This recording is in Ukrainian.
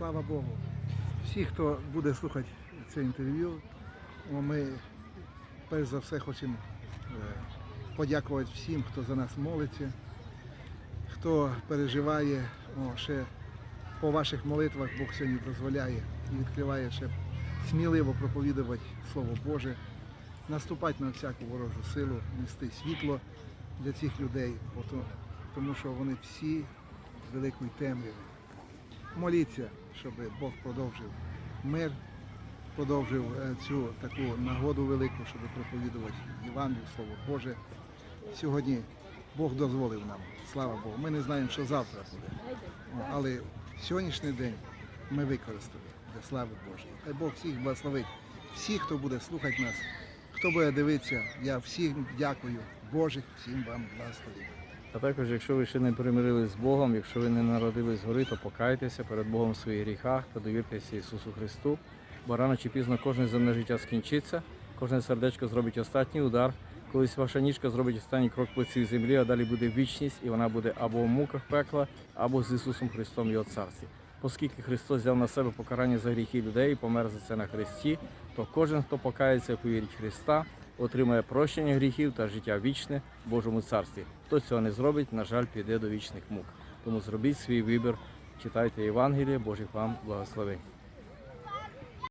Слава Богу. Всі, хто буде слухати це інтерв'ю, ми перш за все хочемо е, подякувати всім, хто за нас молиться, хто переживає, о, ще по ваших молитвах Бог сьогодні дозволяє і відкриває ще сміливо проповідувати Слово Боже, наступати на всяку ворожу силу, нести світло для цих людей, тому що вони всі з великої темряви. Моліться, щоб Бог продовжив мир, продовжив е, цю таку нагоду велику, щоб проповідувати Євангелію, Слово Боже. Сьогодні Бог дозволив нам, слава Богу. Ми не знаємо, що завтра буде. Але сьогоднішній день ми використали для слави Божої. Хай Бог всіх благословить. Всі, хто буде слухати нас, хто буде дивитися, я всім дякую. Боже, всім вам благословень. А також, якщо ви ще не примирились з Богом, якщо ви не народились згори, то покайтеся перед Богом в своїх гріхах та довіртеся Ісусу Христу. Бо рано чи пізно кожне земне життя скінчиться, кожне сердечко зробить останній удар. Колись ваша ніжка зробить останній крок по цій землі, а далі буде вічність, і вона буде або в муках пекла, або з Ісусом Христом Його царстві. Оскільки Христос взяв на себе покарання за гріхи людей і помер за це на Христі, то кожен, хто покається і повірить Христа, отримає прощення гріхів та життя вічне в Божому царстві. Хто цього не зробить, на жаль, піде до вічних мук. Тому зробіть свій вибір, читайте Євангеліє, Божих вам благословень.